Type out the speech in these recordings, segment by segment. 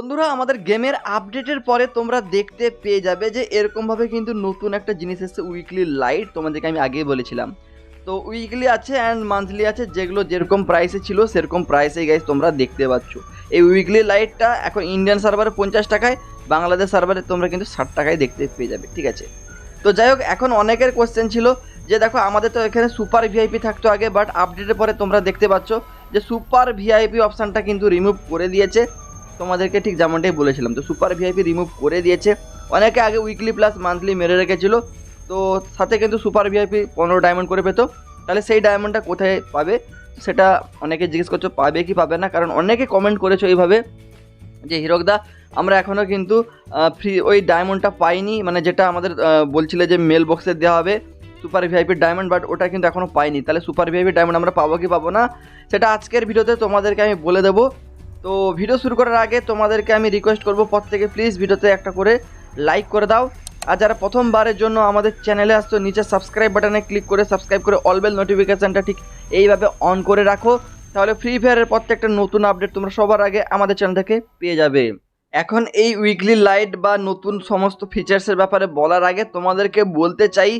বন্ধুরা, আমাদের গেমের আপডেটের পরে তোমরা দেখতে পেয়ে যাবে যে এরকমভাবে কিন্তু নতুন একটা জিনিস এসেছে উইকলি লাইট তোমাদেরকে আমি আগেই বলেছিলাম। তো উইকলি আছে অ্যান্ড মান্থলি আছে, যেগুলো যেরকম প্রাইসে ছিল, সেরকম প্রাইসে গাইজ তোমরা দেখতে পাচ্ছ। এই উইকলি লাইটটা এখন ইন্ডিয়ান সার্ভারে পঞ্চাশ টাকায়, বাংলাদেশ সার্ভারে তোমরা কিন্তু ষাট টাকায় দেখতে পেয়ে যাবে, ঠিক আছে? তো যাই হোক, এখন অনেকের কোয়েশ্চেন ছিল যে দেখো, আমাদের তো এখানে সুপার ভিআইপি থাকতো আগে বাট আপডেটের পরে তোমরা দেখতে পাচ্ছ যে সুপার ভিআইপি অপশানটা কিন্তু রিমুভ করে দিয়েছে। তোমাদেরকে ঠিক যেমনটাই বলেছিলাম, তো সুপার ভিআইপি রিমুভ করে দিয়েছে। অনেকে আগে উইকলি প্লাস মান্থলি মেরে রেখেছিল, তো সাথে কিন্তু সুপার ভিআইপি পনেরো ডায়মন্ড করে পেতো। তাহলে সেই ডায়মন্ডটা কোথায় পাবে? সেটা অনেকে জিজ্ঞেস করছ, পাবে কি পাবে না? কারণ অনেকে কমেন্ট করেছ এইভাবে যে হিরকদা আমরা এখনও কিন্তু ফ্রি ওই ডায়মন্ডটা পাইনি। মানে যেটা আমাদের বলছিলে যে মেল বক্সে দেওয়া হবে সুপার ভিআইপির ডায়মন্ড বাট ওটা কিন্তু এখনও পাইনি। তাহলে সুপার ভিআইপি ডায়মন্ড আমরা পাবো কি পাবো না? সেটা আজকের ভিডিওতে তোমাদেরকে আমি বলে দেবো। তো ভিডিও শুরু করার আগে তোমাদেরকে আমি রিকোয়েস্ট করব প্রত্যেকে প্লিজ ভিডিওতে একটা করে লাইক করে দাও। আর যারা প্রথমবারের জন্য আমাদের চ্যানেলে আসছো, নিচে সাবস্ক্রাইব বাটনে ক্লিক করে সাবস্ক্রাইব করে অলবেল নোটিফিকেশানটা ঠিক এইভাবে অন করে রাখো। তাহলে ফ্রি ফায়ারের প্রত্যেকটা নতুন আপডেট তোমরা সবার আগে আমাদের চ্যানেল থেকে পেয়ে যাবে। এখন এই উইকলি লাইট বা নতুন সমস্ত ফিচার্সের ব্যাপারে বলার আগে তোমাদেরকে বলতে চাই,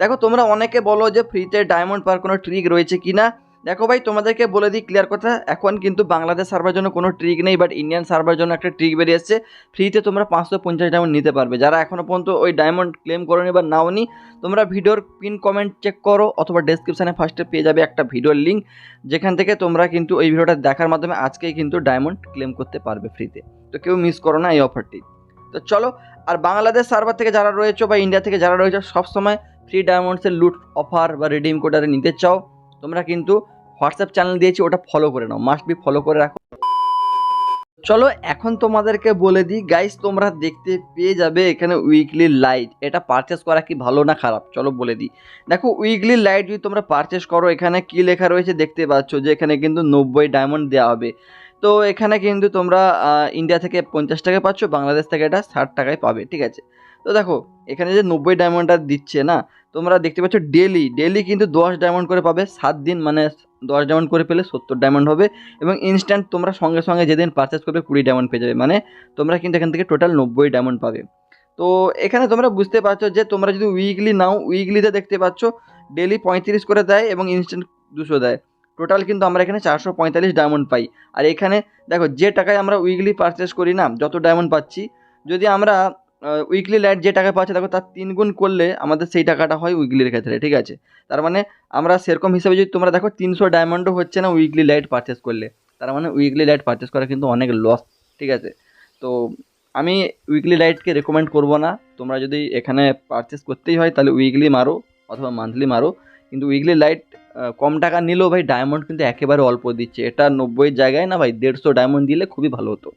দেখো তোমরা অনেকে বলো যে ফ্রিতে ডায়মন্ড পার কোনো ট্রিক রয়েছে কি না দেখো ভাই, তোমাদেরকে বলে দিই ক্লিয়ার কথা, এখন কিন্তু বাংলাদেশ সার্ভার জন্য কোনো ট্রিক নেই বাট ইন্ডিয়ান সার্ভার জন্য একটা ট্রিক বেরিয়ে এসছে। ফ্রিতে তোমরা পাঁচশো পঞ্চাশ ডায়মন্ড নিতে পারবে। যারা এখনও পর্যন্ত ওই ডায়মন্ড ক্লেম করোনি বা নাওনি, তোমরা ভিডিওর পিন কমেন্ট চেক করো, অথবা ডেসক্রিপশানে ফার্স্টে পেয়ে যাবে একটা ভিডিওর লিঙ্ক যেখান থেকে তোমরা কিন্তু এই ভিডিওটা দেখার মাধ্যমে আজকেই কিন্তু ডায়মন্ড ক্লেম করতে পারবে ফ্রিতে তো। কেউ মিস করো না এই অফারটি তো চলো, আর বাংলাদেশ সার্ভার থেকে যারা রয়েছে বা ইন্ডিয়া থেকে যারা রয়েছে, সবসময় ফ্রি ডায়মন্ডসের লুট অফার বা রিডিম কোডারে নিতে চাও। তোমরা কিন্তু হোয়াটসঅ্যাপ চ্যানেল দিয়েছি, ওটা ফলো করে নাও মাস্ট বি ফলো করে রাখো। চলো, এখন তোমাদেরকে বলে দিই গাইস তোমরা দেখতে পেয়ে যাবে এখানে উইকলি লাইট এটা পারচেস করা কি ভালো না খারাপ? চলো বলে দিই। দেখো উইকলি লাইট যদি তোমরা পারচেস করো, এখানে কি লেখা রয়েছে দেখতে পাচ্ছ যে এখানে কিন্তু নব্বই ডায়মন্ড দেওয়া হবে। তো এখানে কিন্তু তোমরা ইন্ডিয়া থেকে পঞ্চাশ টাকায় পাচ্ছ বাংলাদেশ থেকে এটা ষাট টাকায় পাবে, ঠিক আছে? তো দেখো, এখানে যে নব্বই ডায়মন্ডটা দিচ্ছে না, তোমরা দেখতে পাচ্ছ ডেলি ডেলি কিন্তু দশ ডায়মন্ড করে পাবে, সাত দিন মানে দশ ডায়মন্ড করে পেলে সত্তর ডায়মন্ড হবে এবং ইনস্ট্যান্ট তোমরা সঙ্গে সঙ্গে যেদিন পারচেস করবে কুড়ি ডায়মন্ড পেয়ে যাবে মানে তোমরা কিন্তু এখান থেকে টোটাল নব্বই ডায়মন্ড পাবে। তো এখানে তোমরা বুঝতে পারছ যে তোমরা যদি উইকলি নাও উইকলিতে দেখতে পাচ্ছ ডেলি পঁয়ত্রিশ করে দেয় এবং ইনস্ট্যান্ট দুশো দেয়। টোটাল কিন্তু আমরা এখানে চারশো পঁয়তাল্লিশ ডায়মন্ড পাই। আর এখানে দেখো, যে টাকায় আমরা উইকলি পারচেস করি না, যত ডায়মন্ড পাচ্ছি, যদি আমরা উইকলি লাইট যে টাকা পাচ্ছে, দেখো তার তিন গুণ করলে আমাদের সেই টাকাটা হয় উইকলির ক্ষেত্রে, ঠিক আছে? তার মানে আমরা সেরকম হিসাবে যদি তোমরা দেখো, তিনশো ডায়মন্ডও হচ্ছে না উইকলি লাইট পারচেস করলে। তার মানে উইকলি লাইট পারচেস করা কিন্তু অনেক লস ঠিক আছে? তো আমি উইকলি লাইটকে রেকমেন্ড করব না। তোমরা যদি এখানে পারচেস করতেই হয়, তাহলে উইকলি মারো অথবা মান্থলি মারো। কিন্তু উইকলি লাইট কম টাকা নিলেও ভাই ডায়মন্ড কিন্তু একেবারে অল্প দিচ্ছে। এটা নব্বই জায়গায় না ভাই, দেড়শো ডায়মন্ড দিলে খুবই ভালো হতো।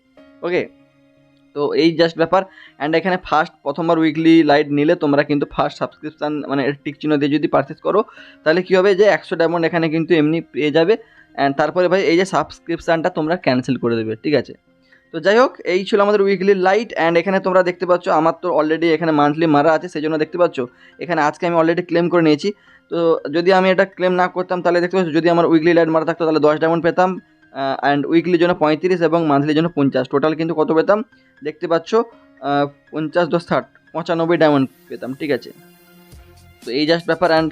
ওকে তো এই জাস্ট ব্যাপার। অ্যান্ড এখানে ফার্স্ট প্রথমবার উইকলি লাইট নিলে তোমরা কিন্তু ফার্স্ট সাবস্ক্রিপশান মানে টিক চিহ্ন দিয়ে যদি পারচেস করো, তাহলে কী হবে যে একশো ডায়মন্ড এখানে কিন্তু এমনি পেয়ে যাবে। অ্যান্ড তারপরে ভাই, এই যে সাবস্ক্রিপশানটা তোমরা ক্যান্সেল করে দেবে, ঠিক আছে? তো যাই হোক, এই ছিল আমাদের উইকলি লাইট অ্যান্ড এখানে তোমরা দেখতে পাচ্ছ, আমার তো অলরেডি এখানে মান্থলি মারা আছে সেই জন্য দেখতে পাচ্ছ, এখানে আজকে আমি অলরেডি ক্লেম করে নিয়েছি। তো যদি আমি এটা ক্লেম না করতাম, তাহলে দেখতে পাচ্ছ, যদি আমার উইকলি লাইট মারা থাকতো, তাহলে দশ ডায়মন্ড পেতাম। অ্যান্ড উইকলির জন্য পঁয়ত্রিশ এবং মান্থলির জন্য পঞ্চাশ। টোটাল কিন্তু কত পেতাম? দেখতে পাচ্ছ পঞ্চাশ দশ ষাট পঁচানব্বই ডায়মন্ড পেতাম, ঠিক আছে? তো এই জাস্ট ব্যাপার অ্যান্ড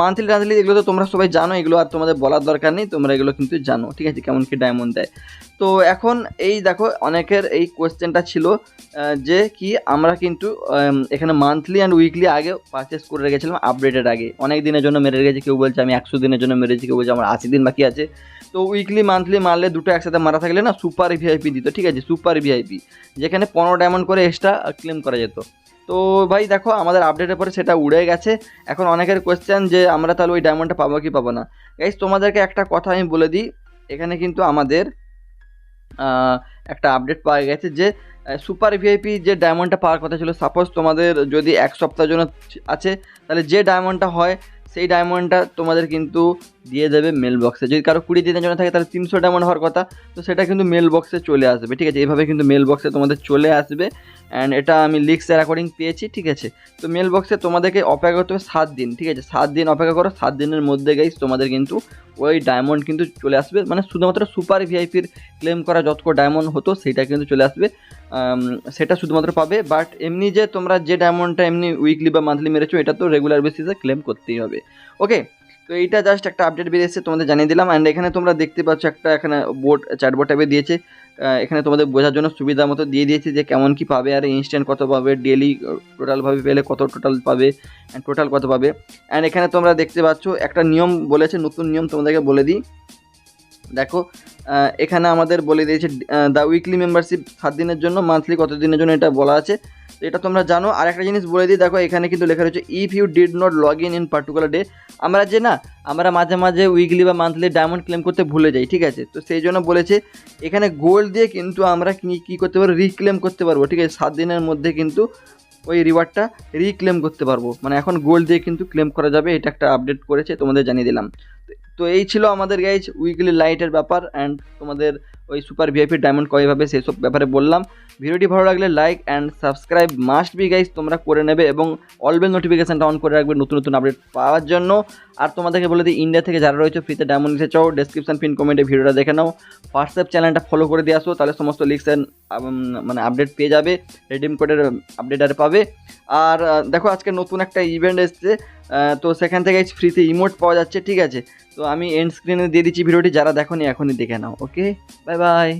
মান্থলি টান্থলি এগুলো তো তোমরা সবাই জানো, এগুলো আর তোমাদের বলার দরকার নেই, তোমরা এগুলো কিন্তু জানো, ঠিক আছে, কেমন কি ডায়মন্ড দেয়। তো এখন এই দেখো, অনেকের এই কোয়েশ্চেনটা ছিল যে কি আমরা কিন্তু এখানে মান্থলি অ্যান্ড উইকলি আগে পারচেস করে রেখেছিলাম আপডেটের আগে। অনেক দিনের জন্য মেরে রেখেছি, কেউ বলছে আমি একশো দিনের জন্য মেরেছি, কেউ বলছে আমার আশি দিন বাকি আছে। তো উইকলি মান্থলি মারলে দুটো একসাথে মারা থাকলে না সুপার ভিআইপি দিত, ঠিক আছে? সুপার ভিআইপি যেখানে পনেরো ডায়মন্ড করে এক্সট্রা ক্লেম করা যেত। তো ভাই দেখো, আমাদের আপডেটের পরে সেটা উড়ে গেছে। এখন অনেকের কোয়েশ্চেন যে আমরা তাহলে ওই ডায়মন্ডটা পাবো কি পাবো না? গাইস তোমাদেরকে একটা কথা আমি বলে দিই, এখানে কিন্তু আমাদের একটা আপডেট পাওয়া গেছে যে সুপার ভিআইপি যে ডায়মন্ডটা পাওয়ার কথা ছিল সাপোজ তোমাদের যদি এক সপ্তাহের জন্য আছে, তাহলে যে ডায়মন্ডটা হয়, সেই ডায়মন্ডটা তোমাদের কিন্তু দিয়ে দেবে মেল বক্সে যদি কারও কুড়ি দিনের জন্য থাকে, তাহলে তিনশো ডায়মন্ড হওয়ার কথা। তো সেটা কিন্তু মেল বক্সে চলে আসবে, ঠিক আছে? এভাবে কিন্তু মেল বক্সে তোমাদের চলে আসবে। অ্যান্ড এটা আমি লিক্সের অ্যাকর্ডিং পেয়েছি, ঠিক আছে? তো মেল বক্সে তোমাদেরকে অপেক্ষা করতে হবে সাত দিন, ঠিক আছে? সাত দিন অপেক্ষা করো, সাত দিনের মধ্যে গাইস তোমাদের কিন্তু ওই ডায়মন্ড কিন্তু চলে আসবে। মানে শুধুমাত্র সুপার ভিআইপির ক্লেম করা যত ডায়মন্ড হতো, সেটা কিন্তু চলে আসবে। সেটা শুধুমাত্র পাবে। বাট এমনি যে তোমরা যে ডায়মন্ডটা এমনি উইকলি বা মান্থলি মেরেছো, এটা তো রেগুলার বেসিসে ক্লেম করতেই হবে। ওকে তো এইটা জাস্ট একটা আপডেট বেরিয়েছে তোমাদের জানিয়ে দিলাম। অ্যান্ড এখানে তোমরা দেখতে পাচ্ছ একটা এখানে বোর্ড চ্যাটবোর্ড টাইপে দিয়েছে। এখানে তোমাদের বোঝার জন্য সুবিধা মতো দিয়ে দিয়েছে যে কেমন কি পাবে, আর ইনস্ট্যান্ট কত পাবে ডেলি টোটালভাবে পেলে কত টোটাল পাবে অ্যান্ড টোটাল কত পাবে। অ্যান্ড এখানে তোমরা দেখতে পাচ্ছ একটা নিয়ম বলেছে, নতুন নিয়ম তোমাদেরকে বলে দিই। দেখো এখানে আমাদের বলে দিয়েছে দ্য উইকলি মেম্বারশিপ সাত দিনের জন্য মান্থলি কত দিনের জন্য এটা বলা আছে। তো এটা তোমরা জানো। আর একটা জিনিস বলে দিই, দেখো, এখানে কিন্তু লেখা রয়েছে if you did not log in in particular day আমরা যে না, আমরা মাঝে মাঝে উইকলি বা মান্থলি ডায়মন্ড ক্লেম করতে ভুলে যাই, ঠিক আছে? তো সেই জন্য বলেছে, এখানে গোল্ড দিয়ে কিন্তু আমরা কি, কী করতে পারব? রিক্লেম করতে পারব, ঠিক আছে? সাত দিনের মধ্যে কিন্তু ওই রিওয়ার্ডটা রিক্লেম করতে পারব। মানে এখন গোল্ড দিয়ে কিন্তু ক্লেম করা যাবে, এটা একটা আপডেট করেছে, তোমাদের জানিয়ে দিলাম। তো এই ছিল আমাদের গাইজ উইকলি লাইটের ব্যাপার অ্যান্ড তোমাদের ওই সুপার ভিআইপি ডায়মন্ড কয়ভাবে সেসব ব্যাপারে বললাম। ভিডিওটি ভালো লাগলে like and subscribe must be guys তোমরা করে নেবে এবং অলবেল নোটিফিকেশানটা অন করে রাখবে নতুন নতুন আপডেট পাওয়ার জন্য। আর তোমাদেরকে বলে দিই ইন্ডিয়া থেকে যারা রয়েছে ফ্রিতে ডায়মন্ড নিতে চাও ডেসক্রিপশন পিন কমেন্টে ভিডিওটা দেখে নাও। হোয়াটসঅ্যাপ চ্যানেলটা ফলো করে দিয়ে আসো, তাহলে সমস্ত লিক্স মানে আপডেট পেয়ে যাবে। রেডিম কোডের আপডেট আর পাবে। আর দেখো আজকে নতুন একটা ইভেন্ট এসছে। তো সেখান থেকে ফ্রিতে ইমোট পাওয়া যাচ্ছে, ঠিক আছে? তো আমি এন্ড স্ক্রিনে দিয়ে দিচ্ছি ভিডিওটি, যারা দেখো নি এখনই দেখে নাও ওকে বাই বাই